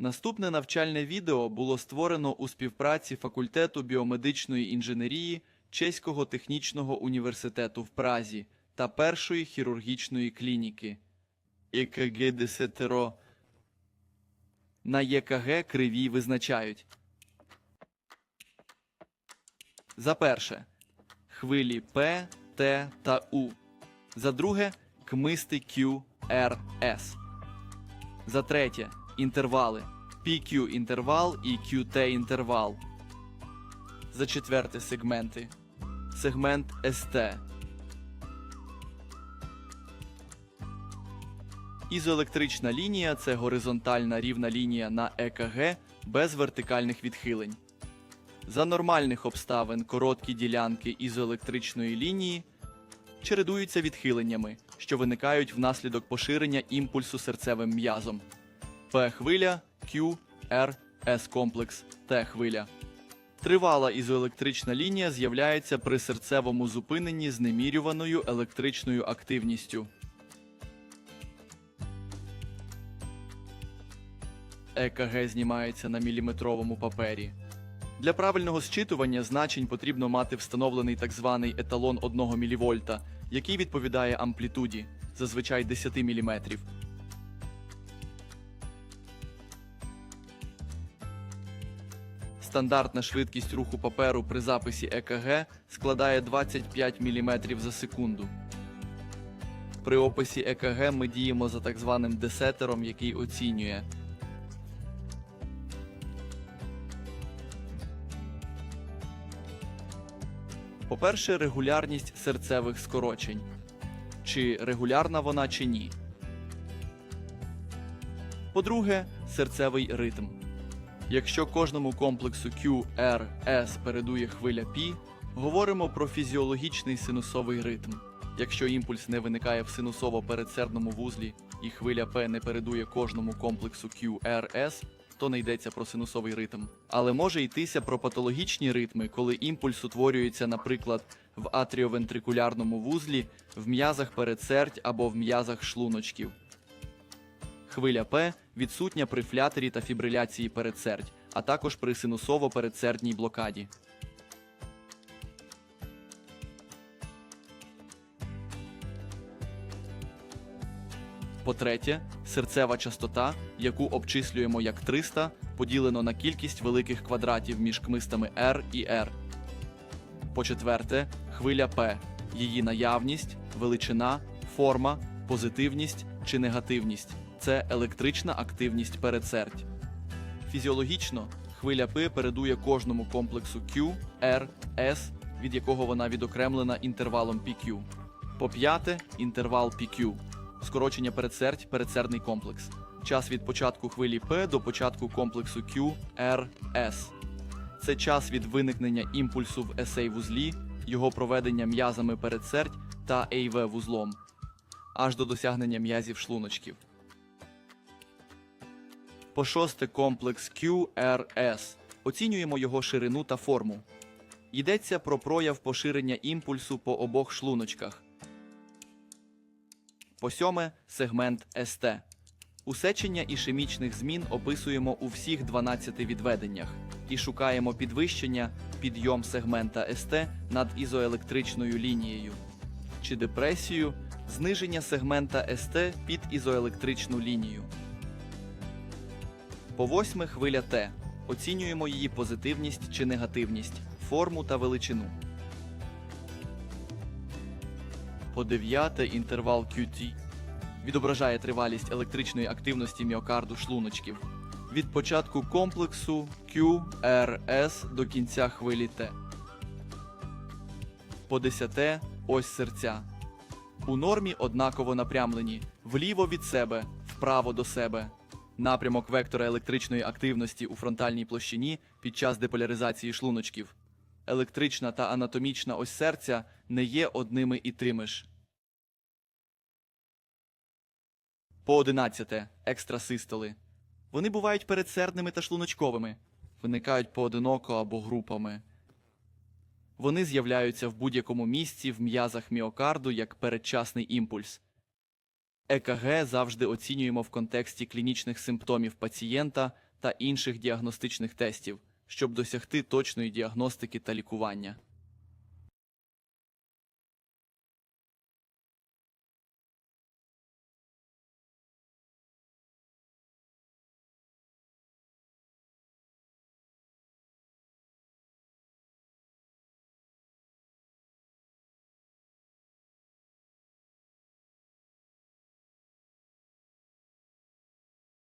Наступне навчальне відео було створено у співпраці факультету біомедичної інженерії Чеського технічного університету в Празі та першої хірургічної клініки. ЕКГ десятеро. На ЄКГ криві визначають. За перше хвилі П, Т та У. За друге кмисти Q, R, S. За третє інтервали PQ інтервал і QT інтервал. За четверте сегменти. Сегмент ST. Ізоелектрична лінія це горизонтальна рівна лінія на ЕКГ без вертикальних відхилень. За нормальних обставин короткі ділянки ізоелектричної лінії чередуються відхиленнями, що виникають внаслідок поширення імпульсу серцевим м'язом. П хвиля, Q, R, S комплекс, Т хвиля. Тривала ізоелектрична лінія з'являється при серцевому зупиненні з немірюваною електричною активністю. ЕКГ знімається на міліметровому папері. Для правильного зчитування значень потрібно мати встановлений так званий еталон 1 мВ, який відповідає амплітуді, зазвичай 10 мм. Стандартна швидкість руху паперу при записі ЕКГ складає 25 мм за секунду. При описі ЕКГ ми діємо за так званим десетером, який оцінює По-перше, регулярність серцевих скорочень. Чи регулярна вона чи ні. По-друге, серцевий ритм. Якщо кожному комплексу Q, R, S передує хвиля P, говоримо про фізіологічний синусовий ритм. Якщо імпульс не виникає в синусово-передсердному вузлі і хвиля P не передує кожному комплексу Q, R, S, то не йдеться про синусовий ритм. Але може йтися про патологічні ритми, коли імпульс утворюється, наприклад, в атріовентрикулярному вузлі, в м'язах передсердь або в м'язах шлуночків. Хвиля П відсутня при флятері та фібриляції передсердь, а також при синусово-передсердній блокаді. По-третє, серцева частота, яку обчислюємо як 300, поділено на кількість великих квадратів між кмистами R і R. По-четверте, хвиля P, її наявність, величина, форма, позитивність чи негативність це електрична активність передсердь. Фізіологічно хвиля P передує кожному комплексу Q, R, S, від якого вона відокремлена інтервалом PQ. По п'яте інтервал PQ. Скорочення передсердь передсердний комплекс. Час від початку хвилі P до початку комплексу Q, R, S. Це час від виникнення імпульсу в SA вузлі, його проведення м'язами передсердь та AV вузлом, аж до досягнення м'язів шлуночків. По шосте комплекс QRS. Оцінюємо його ширину та форму. Йдеться про прояв поширення імпульсу по обох шлуночках. По сьоме сегмент СТ. Усечення ішемічних змін описуємо у всіх 12 відведеннях і шукаємо підвищення, підйом сегмента СТ над ізоелектричною лінією. Чи депресію, зниження сегмента СТ під ізоелектричну лінію. По восьме хвиля Т. Оцінюємо її позитивність чи негативність, форму та величину. По дев'яте інтервал QT відображає тривалість електричної активності міокарду шлуночків від початку комплексу QRS до кінця хвилі Т. По десяте ось серця. У нормі однаково напрямлені вліво від себе, вправо до себе. Напрямок вектора електричної активності у фронтальній площині під час деполяризації шлуночків. Електрична та анатомічна ось серця не є одними і тими ж. По одинадцяте екстрасистоли. Вони бувають передсердними та шлуночковими, виникають поодиноко або групами. Вони з'являються в будь-якому місці в м'язах міокарду як передчасний імпульс. ЕКГ завжди оцінюємо в контексті клінічних симптомів пацієнта та інших діагностичних тестів, щоб досягти точної діагностики та лікування.